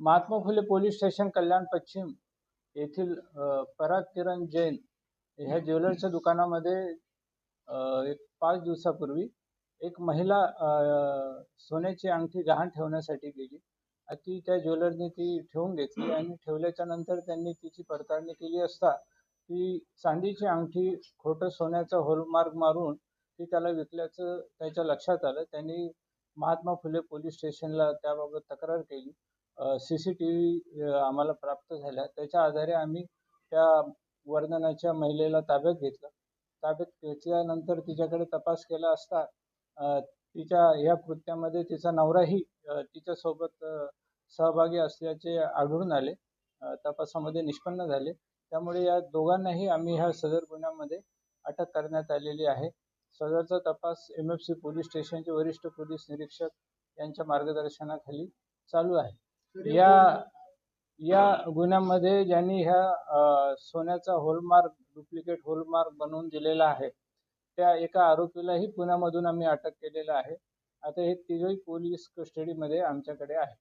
Mahatma Phule police station Kalyan पश्चिम येथील पराग किरण जैन ह्या ज्वेलरच्या दुकानामध्ये एक पाच दिवसापूर्वी एक महिला सोन्याची अंगठी गहाण ठेवण्यासाठी गेली. ती त्या ज्वेलरने ती ठेवून घेतली आणि ठेवल्याच्या नंतर त्यांनी तिची पडताळणी केली असता ती चांदीची अंगठी खोटं सोन्याचा होलमार्ग मारून ती त्याला विकल्याचं त्याच्या लक्षात आलं. त्यांनी महात्मा फुले पोलीस स्टेशनला त्याबाबत तक्रार केली. सी सी टी व्ही आम्हाला प्राप्त झाल्या. त्याच्या आधारे आम्ही त्या वर्णनाच्या महिलेला ताब्यात घेतलं. ताब्यात घेतल्यानंतर तिच्याकडे तपास केला असता तिच्या या कृत्यामध्ये तिचा नवराही तिच्यासोबत सहभागी असल्याचे आढळून आले. तपासामध्ये निष्पन्न झाले. त्यामुळे या दोघांनाही आम्ही ह्या सदर गुन्ह्यामध्ये अटक करण्यात आलेली आहे. सदरचा तपास एम एफ सी पोलीस स्टेशनचे वरिष्ठ पोलीस निरीक्षक यांच्या मार्गदर्शनाखाली चालू आहे. या या गुन्ह्यामध्ये ज्यांनी ह्या सोन्याचा होलमार्क डुप्लिकेट होलमार्क बनवून दिलेला आहे त्या एका आरोपीलाही पुण्यामधून आम्ही अटक केलेलं आहे. आता हे तिघही पोलीस कस्टडीमध्ये आमच्याकडे आहे.